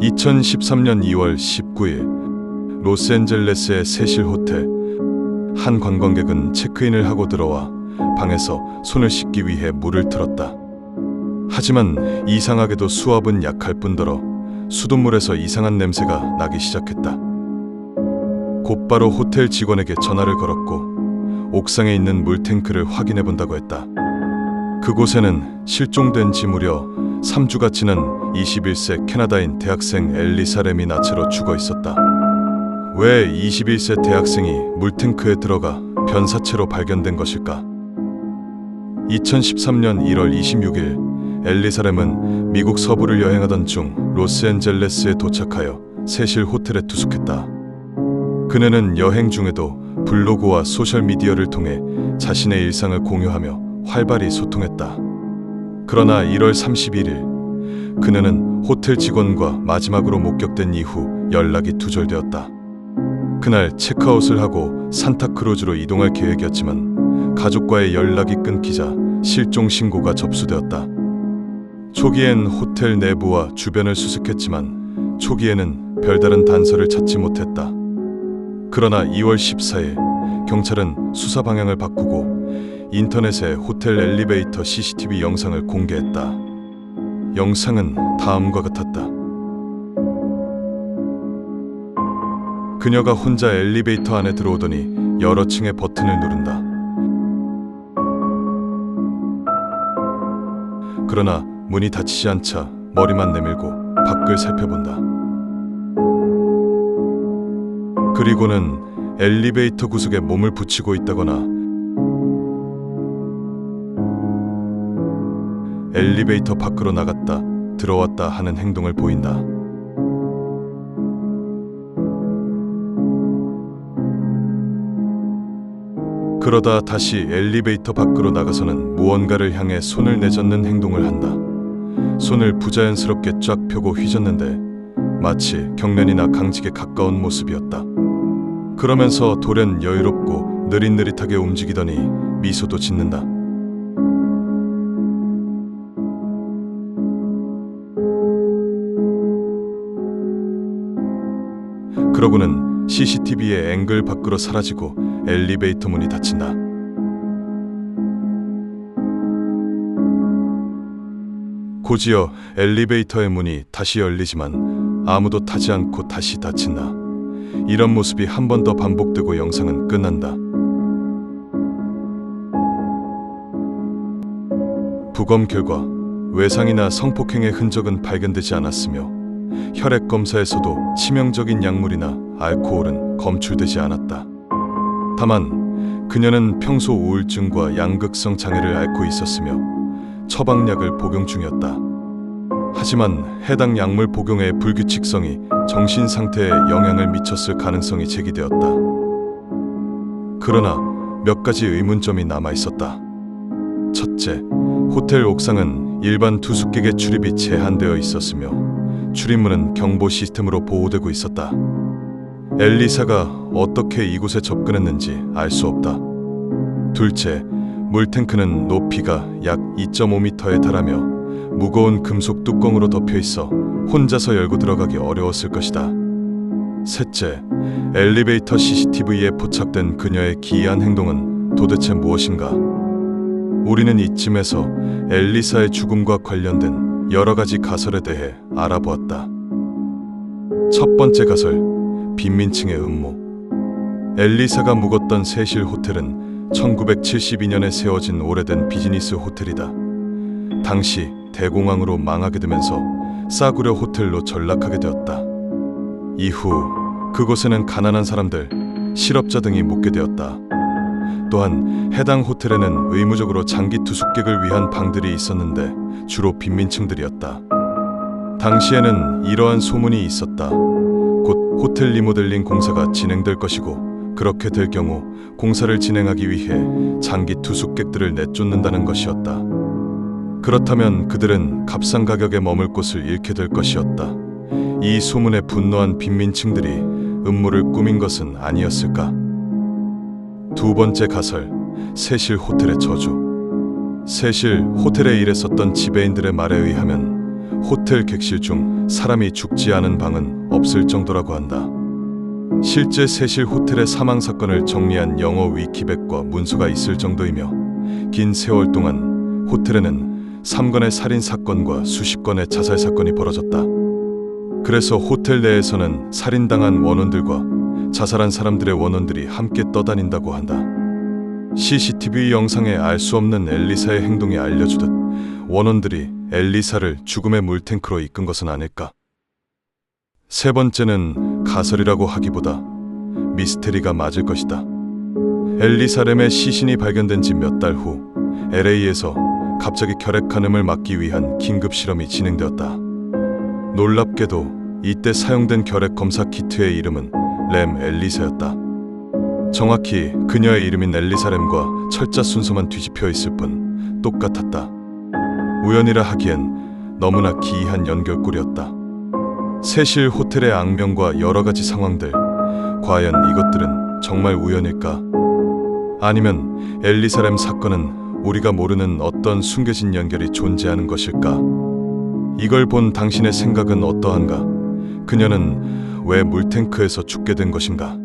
2013년 2월 19일 로스앤젤레스의 세실 호텔 한 관광객은 체크인을 하고 들어와 방에서 손을 씻기 위해 물을 틀었다. 하지만 이상하게도 수압은 약할 뿐더러 수돗물에서 이상한 냄새가 나기 시작했다. 곧바로 호텔 직원에게 전화를 걸었고 옥상에 있는 물탱크를 확인해 본다고 했다. 그곳에는 실종된 지 무려 3주가 지난 21세 캐나다인 대학생 엘리사 렘이 나체로 죽어 있었다. 왜 21세 대학생이 물탱크에 들어가 변사체로 발견된 것일까? 2013년 1월 26일 엘리사 렘은 미국 서부를 여행하던 중 로스앤젤레스에 도착하여 세실 호텔에 투숙했다. 그녀는 여행 중에도 블로그와 소셜미디어를 통해 자신의 일상을 공유하며 활발히 소통했다. 그러나 1월 31일 그녀는 호텔 직원과 마지막으로 목격된 이후 연락이 두절되었다. 그날 체크아웃을 하고 산타크루즈로 이동할 계획이었지만 가족과의 연락이 끊기자 실종 신고가 접수되었다. 초기엔 호텔 내부와 주변을 수색했지만 초기에는 별다른 단서를 찾지 못했다. 그러나 2월 14일 경찰은 수사 방향을 바꾸고 인터넷에 호텔 엘리베이터 CCTV 영상을 공개했다. 영상은 다음과 같았다. 그녀가 혼자 엘리베이터 안에 들어오더니 여러 층의 버튼을 누른다. 그러나 문이 닫히지 않자 머리만 내밀고 밖을 살펴본다. 그리고는 엘리베이터 구석에 몸을 붙이고 있다거나 엘리베이터 밖으로 나갔다 들어왔다 하는 행동을 보인다. 그러다 다시 엘리베이터 밖으로 나가서는 무언가를 향해 손을 내젓는 행동을 한다. 손을 부자연스럽게 쫙 펴고 휘젓는데 마치 경련이나 강직에 가까운 모습이었다. 그러면서 돌연 여유롭고 느릿느릿하게 움직이더니 미소도 짓는다. 그러고는 CCTV의 앵글 밖으로 사라지고 엘리베이터 문이 닫힌다. 곧이어 엘리베이터의 문이 다시 열리지만 아무도 타지 않고 다시 닫힌다. 이런 모습이 한 번 더 반복되고 영상은 끝난다. 부검 결과 외상이나 성폭행의 흔적은 발견되지 않았으며 혈액 검사에서도 치명적인 약물이나 알코올은 검출되지 않았다. 다만 그녀는 평소 우울증과 양극성 장애를 앓고 있었으며 처방약을 복용 중이었다. 하지만 해당 약물 복용의 불규칙성이 정신 상태에 영향을 미쳤을 가능성이 제기되었다. 그러나 몇 가지 의문점이 남아 있었다. 첫째, 호텔 옥상은 일반 투숙객의 출입이 제한되어 있었으며 출입문은 경보 시스템으로 보호되고 있었다. 엘리사가 어떻게 이곳에 접근했는지 알 수 없다. 둘째, 물탱크는 높이가 약 2.5m에 달하며 무거운 금속 뚜껑으로 덮여 있어 혼자서 열고 들어가기 어려웠을 것이다. 셋째, 엘리베이터 CCTV에 포착된 그녀의 기이한 행동은 도대체 무엇인가? 우리는 이쯤에서 엘리사의 죽음과 관련된 여러 가지 가설에 대해 알아보았다. 첫 번째 가설, 빈민층의 음모. 엘리사가 묵었던 세실 호텔은 1972년에 세워진 오래된 비즈니스 호텔이다. 당시 대공황으로 망하게 되면서 싸구려 호텔로 전락하게 되었다. 이후 그곳에는 가난한 사람들, 실업자 등이 묵게 되었다. 또한 해당 호텔에는 의무적으로 장기 투숙객을 위한 방들이 있었는데 주로 빈민층들이었다. 당시에는 이러한 소문이 있었다. 곧 호텔 리모델링 공사가 진행될 것이고 그렇게 될 경우 공사를 진행하기 위해 장기 투숙객들을 내쫓는다는 것이었다. 그렇다면 그들은 값싼 가격에 머물 곳을 잃게 될 것이었다. 이 소문에 분노한 빈민층들이 음모를 꾸민 것은 아니었을까? 두 번째 가설, 세실 호텔의 저주. 세실 호텔에 일했었던 지배인들의 말에 의하면 호텔 객실 중 사람이 죽지 않은 방은 없을 정도라고 한다. 실제 세실 호텔의 사망 사건을 정리한 영어 위키백과 문서가 있을 정도이며 긴 세월 동안 호텔에는 3건의 살인 사건과 수십 건의 자살 사건이 벌어졌다. 그래서 호텔 내에서는 살인당한 원원들과 자살한 사람들의 원원들이 함께 떠다닌다고 한다. CCTV 영상에 알 수 없는 엘리사의 행동이 알려주듯 원원들이 엘리사를 죽음의 물탱크로 이끈 것은 아닐까. 세 번째는 가설이라고 하기보다 미스테리가 맞을 것이다. 엘리사렘의 시신이 발견된 지 몇 달 후 LA에서 갑자기 결핵 간음을 막기 위한 긴급 실험이 진행되었다. 놀랍게도 이때 사용된 결핵 검사 키트의 이름은 램 엘리사였다. 정확히 그녀의 이름인 엘리사렘과 철자 순서만 뒤집혀 있을 뿐 똑같았다. 우연이라 하기엔 너무나 기이한 연결고리였다. 세실 호텔의 악명과 여러 가지 상황들, 과연 이것들은 정말 우연일까? 아니면 엘리사렘 사건은 우리가 모르는 어떤 숨겨진 연결이 존재하는 것일까? 이걸 본 당신의 생각은 어떠한가? 그녀는 왜 물탱크에서 죽게 된 것인가?